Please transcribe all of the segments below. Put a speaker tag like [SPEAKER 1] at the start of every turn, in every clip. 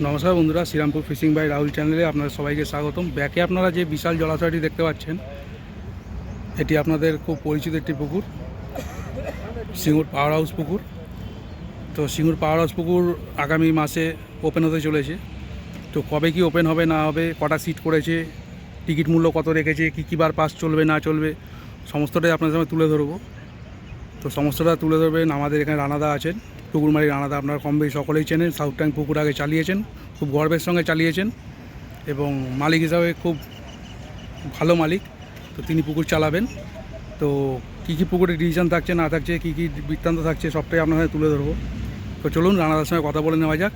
[SPEAKER 1] নমস্কার বন্ধুরা, Serampore fishing by Rahul চ্যানেলে আপনাদের সবাইকে স্বাগতম। ব্যাকে আপনারা যে বিশাল জলাশয়টি দেখতে পাচ্ছেন, এটি আপনাদের খুব পরিচিত একটি পুকুর, সিঙ্গুর পাওয়ার হাউস পুকুর। তো সিঙ্গুর পাওয়ার হাউস পুকুর আগামী মাসে ওপেন হতে চলেছে। তো কবে কি ওপেন হবে, না হবে, কটা সিট করেছে টিকিট মূল্য কত রেখেছে, কী কী বার পাস চলবে, না চলবে, সমস্তটাই আপনাদের সামনে তুলে ধরবো। তো সমস্তটা তুলে ধরবেন, আমাদের এখানে রানাদা আছেন। পুকুরমারি রানাদা আপনারা কম বেশি সকলেই চেনেন সাউথ ট্যাঙ্ক পুকুর আগে চালিয়েছেন, খুব গর্বের সঙ্গে চালিয়েছেন এবং মালিক হিসাবে খুব ভালো মালিক, তো তিনি পুকুর চালাবেন। তো কী কী পুকুরে ডিসিশন থাকছে, না থাকছে, কী কী বৃত্তান্ত থাকছে, সবটাই আপনার সাথে তুলে ধরবো। তো চলুন, রানাদার সঙ্গে কথা বলে নেওয়া যাক,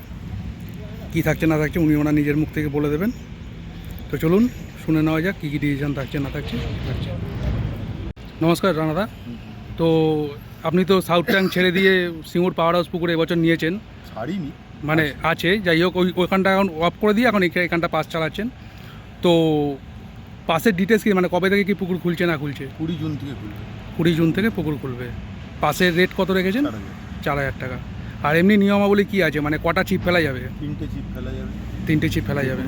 [SPEAKER 1] কী থাকছে, না থাকছে, উনি ওনার নিজের মুখ থেকে বলে দেবেন। তো চলুন, শুনে নেওয়া যাক, কী কী ডিসিশন থাকছে, না থাকছে। নমস্কার, রানাদা। তো আপনি তো সাউথ ট্যাঙ্ক ছেড়ে দিয়ে সিঙ্গুর পাওয়ার হাউস পুকুরে এবছর নিয়েছেন।
[SPEAKER 2] ছাড়িনি।
[SPEAKER 1] মানে আছে যাই হোক ওই ওইখানটা এখন অফ করে দিয়ে এখন এখা- এখানটা পাস চালাচ্ছেন। তো পাসের ডিটেলস কি মানে কবে থেকে কি পুকুর খুলছে না খুলছে?
[SPEAKER 2] কুড়ি জুন থেকে খুলবে।
[SPEAKER 1] কুড়ি জুন থেকে পুকুর খুলবে। পাসের রেট কত রেখেছেন?
[SPEAKER 2] চার হাজার।
[SPEAKER 1] টাকা। আর এমনি নিয়মাবলী কি আছে? মানে কটা চিপ ফেলা যাবে?
[SPEAKER 2] তিনটে চিপ ফেলা যাবে।
[SPEAKER 1] তিনটে চিপ ফেলা যাবে।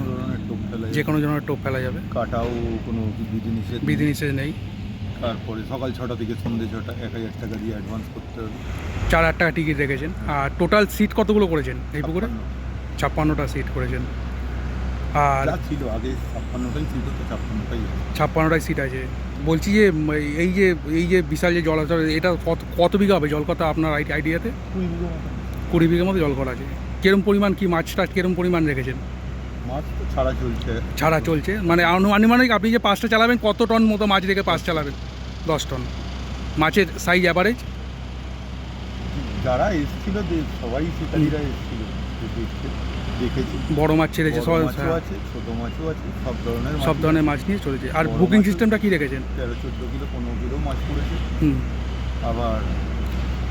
[SPEAKER 1] যে কোনো ধরনের টোপ ফেলা যাবে।
[SPEAKER 2] কাটাও কোনো বিধিনিষেধ
[SPEAKER 1] বিধিনিষেধ নেই।
[SPEAKER 2] তারপরে সকাল ছটা থেকে সন্ধ্যে ছটা এক হাজার টাকা দিয়ে অ্যাডভান্স করতে হবে।
[SPEAKER 1] চার হাজার টাকা টিকিট রেখেছেন। আর টোটাল সিট কতগুলো করেছেন এই পুকুরে? ছাপ্পান্নটা সিট করেছেন। আর
[SPEAKER 2] ছিল আগে ছাপ্পান্নটাই ছিল তো ছাপ্পান্নটাই।
[SPEAKER 1] ছাপ্পান্নটাই সিট আছে। বলছি যে এই যে এই যে বিশাল যে জলাশয় এটা কত কত বিঘা হবে? জল কত আপনার আই- আইডিয়াতে
[SPEAKER 2] কুড়ি বিঘা মতো।
[SPEAKER 1] কুড়ি বিঘার মতো জল করা আছে। কিরম পরিমাণ কি মাছটা কিরম পরিমাণ রেখেছেন?
[SPEAKER 2] মাছ তো ছাড়া চলছে।
[SPEAKER 1] ছাড়া চলছে। মানে আনু- আনুমানিক আপনি যে পাঁচটা চালাবেন কত টন মতো মাছ রেখে পাঁচ চালাবেন? দশ টন। মাছের সাইজ অ্যাভারেজ
[SPEAKER 2] যারা এসেছিল সবাই শিকারীরা এসেছিল দেখেছি
[SPEAKER 1] বড় মাছ ছেড়েছে সব
[SPEAKER 2] মাছও
[SPEAKER 1] হ্যাঁ,
[SPEAKER 2] আছে ছোট মাছও আছে সব ধরনের
[SPEAKER 1] সব ধরনের মাছ নিয়ে চলেছে। আর বুকিং সিস্টেমটা কি রেখেছেন?
[SPEAKER 2] তেরো চোদ্দ কিলো পনেরো কিলো মাছ পড়েছে।
[SPEAKER 1] হুম।
[SPEAKER 2] আবার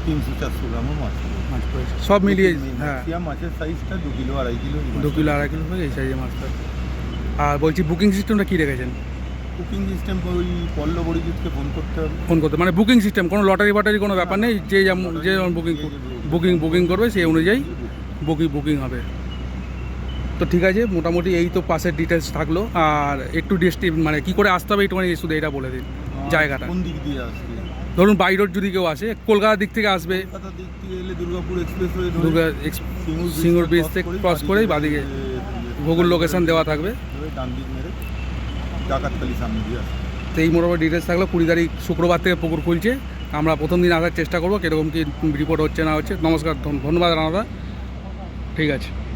[SPEAKER 2] তিনশো চারশো গ্রামও মাছ
[SPEAKER 1] মাছ পড়েছে সব মিলিয়ে হ্যাঁ।
[SPEAKER 2] ম্যাক্সিমাম মাছের সাইজটা দু কিলো আড়াই কিলো
[SPEAKER 1] দু কিলো আড়াই কিলো এই সাইজের মাছটা। আর বলছি বুকিং সিস্টেমটা কী রেখেছেন?
[SPEAKER 2] কুকিং সিস্টেম ওই পল্লব অরিজিৎকে ফোন করতে হবে।
[SPEAKER 1] ফোন করতে মানে বুকিং সিস্টেম কোনো লটারি বাটারি কোনো ব্যাপার নেই যে যেমন যে যেমন বুকিং বুকিং বুকিং করবে সেই অনুযায়ী বুকিং বুকিং। হবে। তো ঠিক আছে মোটামুটি এই তো পাশের ডিটেলস থাকল। আর একটু ডিস্ট্রিপ মানে কি করে আসতে হবে একটুখানি শুধু এটা বলে দিন জায়গাটা।
[SPEAKER 2] কোন দিক দিয়ে আসবে?
[SPEAKER 1] ধরুন বাই রোড যদি কেউ আসে কলকাতার দিক থেকে আসবে।
[SPEAKER 2] দিক থেকে এলে দুর্গাপুর এক্সপ্রেস
[SPEAKER 1] দুর্গা সিঙ্গুর ব্রিজ থেকে ক্রস করেই বাদিকে গুগল লোকেশন দেওয়া থাকবে। তো এই মোটামুটি ডিটেলস থাকল কুড়ি তারিখ শুক্রবার থেকে পুকুর খুলছে। আমরা প্রথম দিন আসার চেষ্টা করব কীরকম কী রিপোর্ট হচ্ছে না হচ্ছে। নমস্কার ধন- ধন্যবাদ রানাদা। ঠিক আছে।